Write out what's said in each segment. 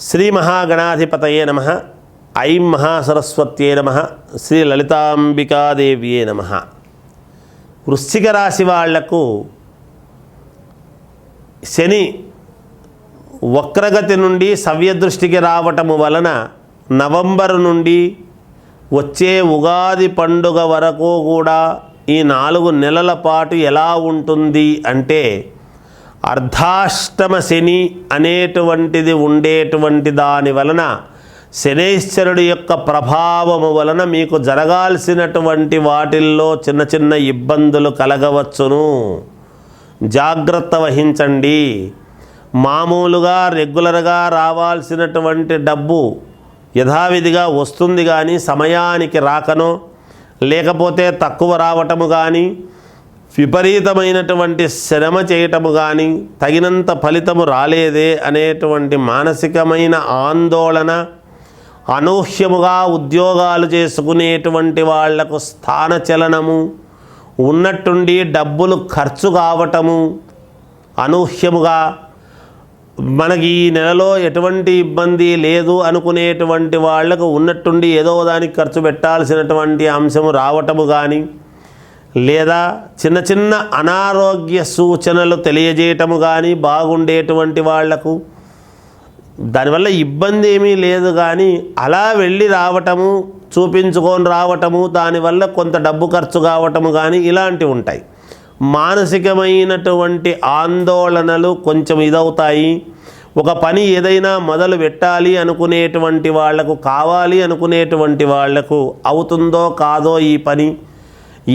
శ్రీ మహాగణాధిపతయే నమ. ఐం మహాసరస్వత్యే నమ. శ్రీ లలితాంబికాదేవియే నమ. వృశ్చిక రాశి వాళ్ళకు శని వక్రగతి నుండి సవ్యదృష్టికి రావటము వలన నవంబరు నుండి వచ్చే ఉగాది పండుగ వరకు కూడా ఈ నాలుగు నెలల పాటు ఎలా ఉంటుంది అంటే అర్ధాష్టమ శని అనేటువంటిది ఉండేటువంటి దాని వలన శనేశ్వరుడు యొక్క ప్రభావము వలన మీకు జరగాల్సినటువంటి వాటిల్లో చిన్న చిన్న ఇబ్బందులు కలగవచ్చును. జాగ్రత్త వహించండి. మామూలుగా రెగ్యులర్గా రావాల్సినటువంటి డబ్బు యథావిధిగా వస్తుంది కానీ సమయానికి రాకనో లేకపోతే తక్కువ రావటము కానీ విపరీతమైనటువంటి శ్రమ చేయటము కానీ తగినంత ఫలితము రాలేదే అనేటువంటి మానసికమైన ఆందోళన అనూహ్యముగా ఉద్యోగాలు చేసుకునేటువంటి వాళ్ళకు స్థానచలనము ఉన్నట్టుండి డబ్బులు ఖర్చు కావటము అనూహ్యముగా మనకి ఈ నెలలో ఎటువంటి ఇబ్బంది లేదు అనుకునేటువంటి వాళ్ళకు ఉన్నట్టుండి ఏదో దానికి ఖర్చు పెట్టాల్సినటువంటి అంశము రావటము కానీ లేదా చిన్న చిన్న అనారోగ్య సూచనలు తెలియజేయటము కానీ బాగుండేటువంటి వాళ్ళకు దానివల్ల ఇబ్బంది ఏమీ లేదు కానీ అలా వెళ్ళి రావటము చూపించుకొని రావటము దానివల్ల కొంత డబ్బు ఖర్చు కావటము కానీ ఇలాంటివి ఉంటాయి. మానసికమైనటువంటి ఆందోళనలు కొంచెం ఇదవుతాయి. ఒక పని ఏదైనా మొదలు పెట్టాలి అనుకునేటువంటి వాళ్ళకు కావాలి అనుకునేటువంటి వాళ్ళకు అవుతుందో కాదో ఈ పని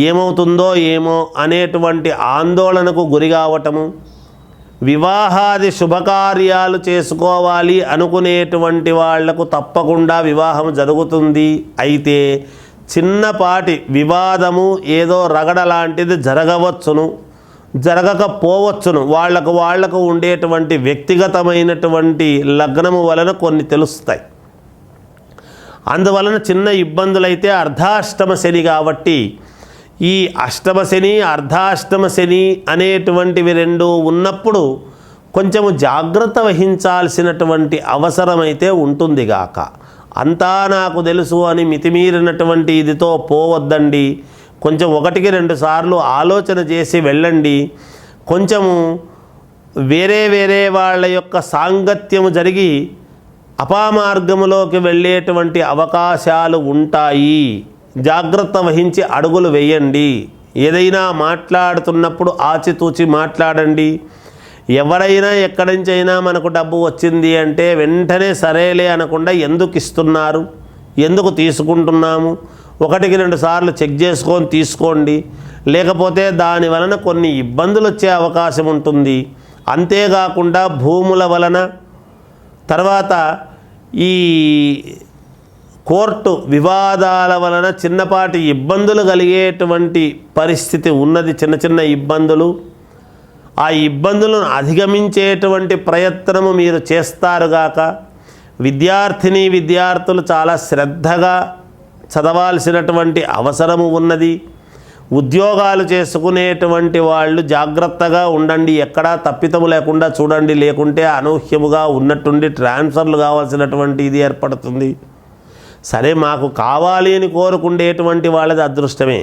ఏమవుతుందో ఏమో అనేటువంటి ఆందోళనకు గురి కావటము వివాహాది శుభకార్యాలు చేసుకోవాలి అనుకునేటువంటి వాళ్ళకు తప్పకుండా వివాహం జరుగుతుంది. అయితే చిన్నపాటి వివాదము ఏదో రగడ లాంటిది జరగవచ్చును జరగకపోవచ్చును. వాళ్ళకు వాళ్ళకు ఉండేటువంటి వ్యక్తిగతమైనటువంటి లగ్నము వలన కొన్ని తెలుస్తాయి. అందువలన చిన్న ఇబ్బందులైతే అర్ధాష్టమ శని కాబట్టి ఈ అష్టమ శని అర్ధాష్టమ శని అనేటువంటివి రెండు ఉన్నప్పుడు కొంచెము జాగ్రత్త వహించాల్సినటువంటి అవసరమైతే ఉంటుంది గాక. అంతా నాకు తెలుసు అని మితిమీరినటువంటి ఇదితో పోవద్దండి. కొంచెం ఒకటికి రెండు సార్లు ఆలోచన చేసి వెళ్ళండి. కొంచెము వేరే వేరే వాళ్ళ యొక్క సాంగత్యము జరిగి అపామార్గములోకి వెళ్ళేటువంటి అవకాశాలు ఉంటాయి. జాగ్రత్త వహించి అడుగులు వేయండి. ఏదైనా మాట్లాడుతున్నప్పుడు ఆచితూచి మాట్లాడండి. ఎవరైనా ఎక్కడి నుంచైనా మనకు డబ్బు వచ్చింది అంటే వెంటనే సరేలే అనకుండా ఎందుకు ఇస్తున్నారు? ఎందుకు తీసుకుంటున్నాము? ఒకటికి రెండు సార్లు చెక్ చేసుకొని తీసుకోండి. లేకపోతే దాని వలన కొన్ని ఇబ్బందులు వచ్చే అవకాశం ఉంటుంది. అంతేకాకుండా భూముల వలన. తర్వాత ఈ కోర్టు వివాదాల వలన చిన్నపాటి ఇబ్బందులు కలిగేటువంటి పరిస్థితి ఉన్నది చిన్న చిన్న ఇబ్బందులు. ఆ ఇబ్బందులను అధిగమించేటువంటి ప్రయత్నము మీరు చేస్తారుగాక విద్యార్థిని విద్యార్థులు చాలా శ్రద్ధగా చదవాల్సినటువంటి అవసరము ఉన్నది. ఉద్యోగాలు చేసుకునేటువంటి వాళ్ళు జాగ్రత్తగా ఉండండి. ఎక్కడా తప్పితము లేకుండా చూడండి. లేకుంటే అనూహ్యముగా ఉన్నట్టుండి ట్రాన్స్ఫర్లు కావాల్సినటువంటి ఇది ఏర్పడుతుంది. సరే మాకు కావాలి అని కోరుకుండేటువంటి వాళ్ళది అదృష్టమే.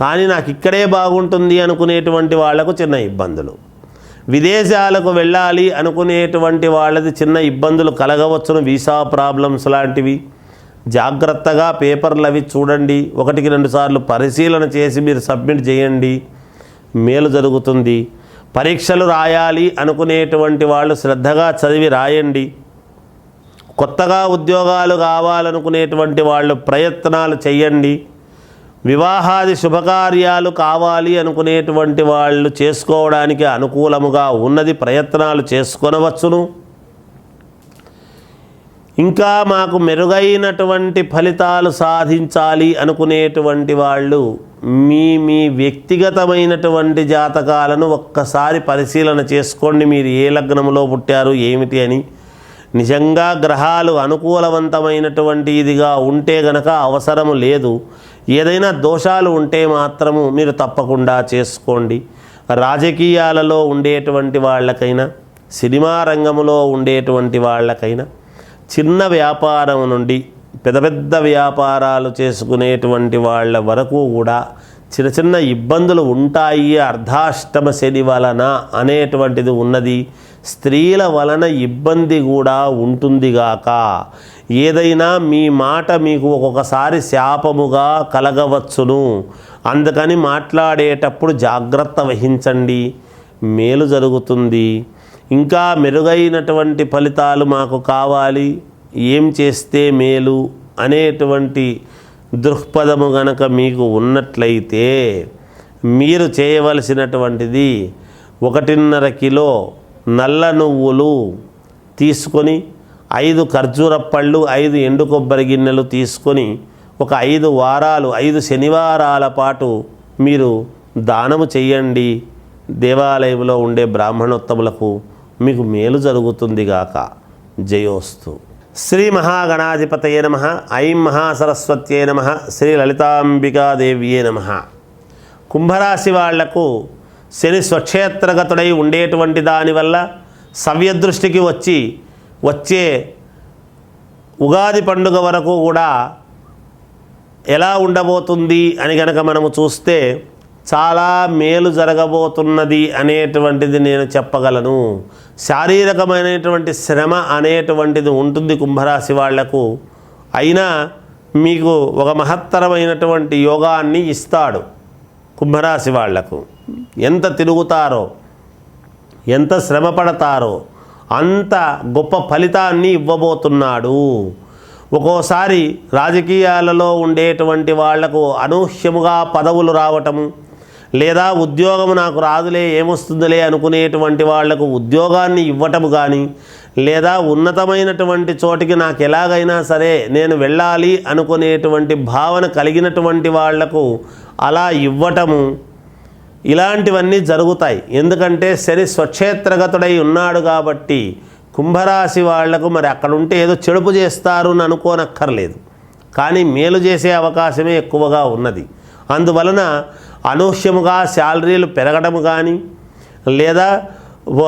కానీ నాకు ఇక్కడే బాగుంటుంది అనుకునేటువంటి వాళ్ళకు చిన్న ఇబ్బందులు. విదేశాలకు వెళ్ళాలి అనుకునేటువంటి వాళ్ళది చిన్న ఇబ్బందులు కలగవచ్చును వీసా ప్రాబ్లమ్స్ లాంటివి. జాగ్రత్తగా పేపర్లు అవి చూడండి ఒకటికి రెండు సార్లు పరిశీలన చేసి మీరు సబ్మిట్ చేయండి. మేలు జరుగుతుంది. పరీక్షలు రాయాలి అనుకునేటువంటి వాళ్ళు శ్రద్ధగా చదివి రాయండి. కొత్తగా ఉద్యోగాలు కావాలనుకునేటువంటి వాళ్ళు ప్రయత్నాలు చేయండి వివాహాది శుభకార్యాలు కావాలి అనుకునేటువంటి వాళ్ళు చేసుకోవడానికి అనుకూలముగా ఉన్నది ప్రయత్నాలు చేసుకొనవచ్చును. ఇంకా మాకు మెరుగైనటువంటి ఫలితాలు సాధించాలి అనుకునేటువంటి వాళ్ళు మీ మీ వ్యక్తిగతమైనటువంటి జాతకాలను ఒక్కసారి పరిశీలన చేసుకోండి. మీరు ఏ లగ్నంలో పుట్టారు ఏమిటి అని. నిజంగా గ్రహాలు అనుకూలవంతమైనటువంటి ఇదిగా ఉంటే గనక అవసరము లేదు. ఏదైనా దోషాలు ఉంటే మాత్రము మీరు తప్పకుండా చేసుకోండి. రాజకీయాలలో ఉండేటువంటి వాళ్ళకైనా సినిమా రంగంలో ఉండేటువంటి వాళ్ళకైనా చిన్న వ్యాపారం నుండి పెద్ద పెద్ద వ్యాపారాలు చేసుకునేటువంటి వాళ్ళ వరకు కూడా చిన్న చిన్న ఇబ్బందులు ఉంటాయి. అర్ధాష్టమ శని వలన అనేటువంటిది ఉన్నది. స్త్రీల వలన ఇబ్బంది కూడా ఉంటుందిగాక ఏదైనా మీ మాట మీకు ఒక్కొక్కసారి శాపముగా కలగవచ్చును. అందుకని మాట్లాడేటప్పుడు జాగ్రత్త వహించండి. మేలు జరుగుతుంది. ఇంకా మెరుగైనటువంటి ఫలితాలు మాకు కావాలి. ఏం చేస్తే మేలు అనేటువంటి దృక్పథము గనక మీకు ఉన్నట్లయితే మీరు చేయవలసినటువంటిది ఒకటిన్నర కిలో నల్ల నువ్వులు తీసుకొని ఐదు ఖర్జూర పళ్ళు ఐదు ఎండు కొబ్బరి గిన్నెలు తీసుకొని ఒక ఐదు వారాలు ఐదు శనివారాల పాటు మీరు దానము చెయ్యండి దేవాలయంలో ఉండే బ్రాహ్మణోత్తములకు మీకు మేలు జరుగుతుందిగాక జయోస్తు. శ్రీ మహాగణాధిపతయే నమ. ఐం మహాసరస్వత్యే నమ. శ్రీ లలితాంబికాదేవ్యే నమ. కుంభరాశి వాళ్ళకు శని స్వక్షేత్రగతుడై ఉండేటువంటి దానివల్ల సవ్యదృష్టికి వచ్చి వచ్చే ఉగాది పండుగ వరకు కూడా ఎలా ఉండబోతుంది అని కనుక మనము చూస్తే చాలా మేలు జరగబోతున్నది అనేటువంటిది నేను చెప్పగలను. శారీరకమైనటువంటి శ్రమ అనేటువంటిది ఉంటుంది కుంభరాశి వాళ్ళకు. అయినా మీకు ఒక మహత్తరమైనటువంటి యోగాన్ని ఇస్తాడు. కుంభరాశి వాళ్ళకు ఎంత తిరుగుతారో ఎంత శ్రమ పడతారో అంత గొప్ప ఫలితాన్ని ఇవ్వబోతున్నాడు. ఒక్కోసారి రాజకీయాలలో ఉండేటువంటి వాళ్ళకు అనూహ్యముగా పదవులు రావటము లేదా ఉద్యోగం నాకు రాదులే ఏమొస్తుందిలే అనుకునేటువంటి వాళ్ళకు ఉద్యోగాన్ని ఇవ్వటము కానీ లేదా ఉన్నతమైనటువంటి చోటికి నాకు ఎలాగైనా సరే నేను వెళ్ళాలి అనుకునేటువంటి భావన కలిగినటువంటి వాళ్ళకు అలా ఇవ్వటము ఇలాంటివన్నీ జరుగుతాయి. ఎందుకంటే శని స్వక్షేత్రగతుడై ఉన్నాడు కాబట్టి కుంభరాశి వాళ్ళకు మరి అక్కడ ఉంటే ఏదో చెడుపు చేస్తారు అని అనుకోనక్కర్లేదు. కానీ మేలు చేసే అవకాశమే ఎక్కువగా ఉన్నది. అందువలన అనూహ్యముగా శాలరీలు పెరగడము కానీ లేదా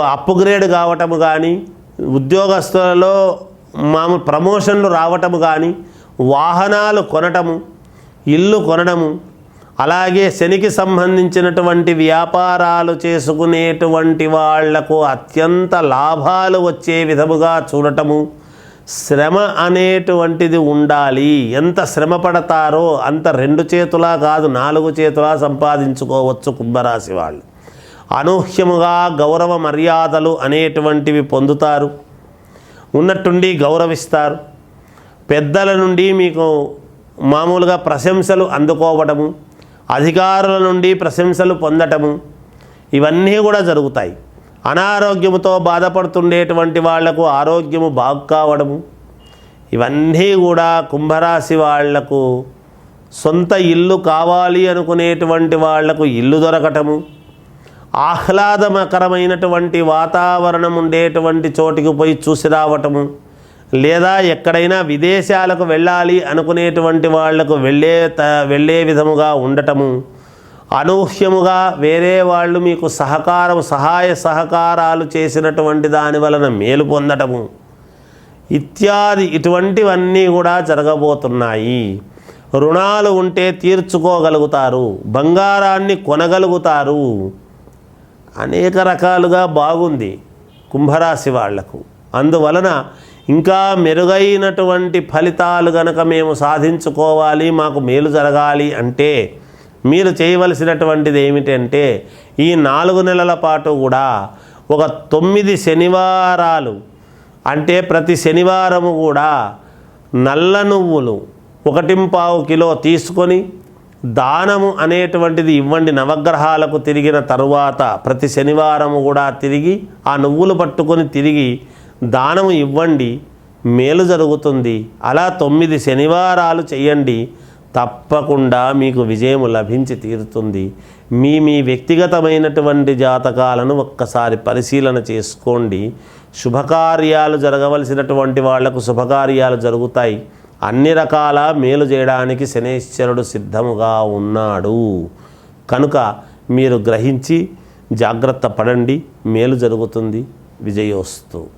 అప్గ్రేడ్ కావటము కానీ ఉద్యోగస్తులలో మామూలు ప్రమోషన్లు రావటము కానీ వాహనాలు కొనటము ఇల్లు కొనడము అలాగే శనికి సంబంధించినటువంటి వ్యాపారాలు చేసుకునేటువంటి వాళ్ళకు అత్యంత లాభాలు వచ్చే విధముగా చూడటము శ్రమ అనేటువంటిది ఉండాలి. ఎంత శ్రమ పడతారో అంత రెండు చేతులా కాదు నాలుగు చేతులా సంపాదించుకోవచ్చు కుంభరాశి వాళ్ళు. అనూహ్యముగా గౌరవ మర్యాదలు అనేటువంటివి పొందుతారు. ఉన్నట్టుండి గౌరవిస్తారు. పెద్దల నుండి మీకు మామూలుగా ప్రశంసలు అందుకోవడము అధికారుల నుండి ప్రశంసలు పొందటము ఇవన్నీ కూడా జరుగుతాయి. అనారోగ్యముతో బాధపడుతుండేటువంటి వాళ్ళకు ఆరోగ్యము బాగు కావడము. ఇవన్నీ కూడా కుంభరాశి వాళ్ళకు సొంత ఇల్లు కావాలి అనుకునేటువంటి వాళ్ళకు ఇల్లు దొరకటము. ఆహ్లాదకరమైనటువంటి వాతావరణం ఉండేటువంటి చోటికి పోయి చూసి రావటము. లేదా ఎక్కడైనా విదేశాలకు వెళ్ళాలి అనుకునేటువంటి వాళ్ళకు వెళ్ళే త వెళ్ళే విధముగా ఉండటము. అనూహ్యముగా వేరే వాళ్ళు మీకు సహకారం సహాయ సహకారాలు చేసినటువంటి దాని వలన మేలు పొందటము. ఇత్యాది ఇటువంటివన్నీ కూడా జరగబోతున్నాయి. రుణాలు ఉంటే తీర్చుకోగలుగుతారు బంగారాన్ని కొనగలుగుతారు. అనేక రకాలుగా బాగుంది కుంభరాశి వాళ్ళకు. అందువలన ఇంకా మెరుగైనటువంటి ఫలితాలు గనక మేము సాధించుకోవాలి మాకు మేలు జరగాలి అంటే మీరు చేయవలసినటువంటిది ఏమిటంటే ఈ నాలుగు నెలల పాటు కూడా ఒక తొమ్మిది శనివారాలు అంటే ప్రతి శనివారము కూడా నల్ల నువ్వులు ఒకటింపావు కిలో తీసుకొని దానము అనేటువంటిది ఇవ్వండి నవగ్రహాలకు తిరిగిన తరువాత ప్రతి శనివారము కూడా తిరిగి ఆ నువ్వులు పట్టుకొని తిరిగి దానము ఇవ్వండి. మేలు జరుగుతుంది. అలా తొమ్మిది శనివారాలు చేయండి. తప్పకుండా మీకు విజయం లభించి తీరుతుంది. మీ మీ వ్యక్తిగతమైనటువంటి జాతకాలను ఒక్కసారి పరిశీలన చేసుకోండి. శుభకార్యాలు జరగవలసినటువంటి వాళ్ళకు శుభకార్యాలు జరుగుతాయి. అన్ని రకాల మేలు చేయడానికి శనేశ్వరుడు సిద్ధముగా ఉన్నాడు. కనుక మీరు గ్రహించి జాగ్రత్త పడండి. మేలు జరుగుతుంది. విజయోస్తు.